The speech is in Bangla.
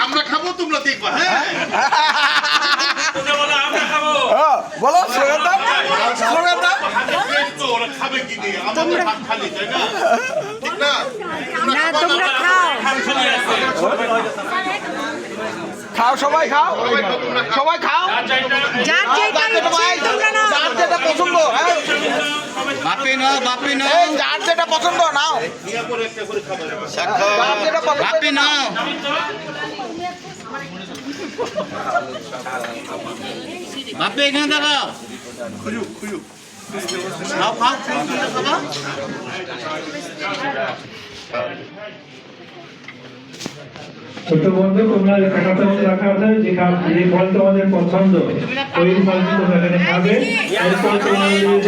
আমরা খাব তোমরা দেখবা হ্যাঁ বলো স্লোগান দাও স্লোগান দাও ওরা খাবে কি দিয়ে আমাদের হাত খালি তাই না ঠিক না না তোমরা খাও খাও সবাই খাও সবাই খাও, তোমরা খাও। সবাই খাও যার যেটা ইচ্ছে তোমরা নাও যার যেটা পছন্দ হ্যাঁ বাপি নাও বাপি নাও। যার যেটা পছন্দ নাও। বাপি এখানে দাঁড়াও। ছোট বন্ধু তোমরা খাতাতে রাখা আছে যে যে ফল তোমাদের পছন্দ ওই ফলটি তোমরা এখানে খাবে। এরপর তোমাদের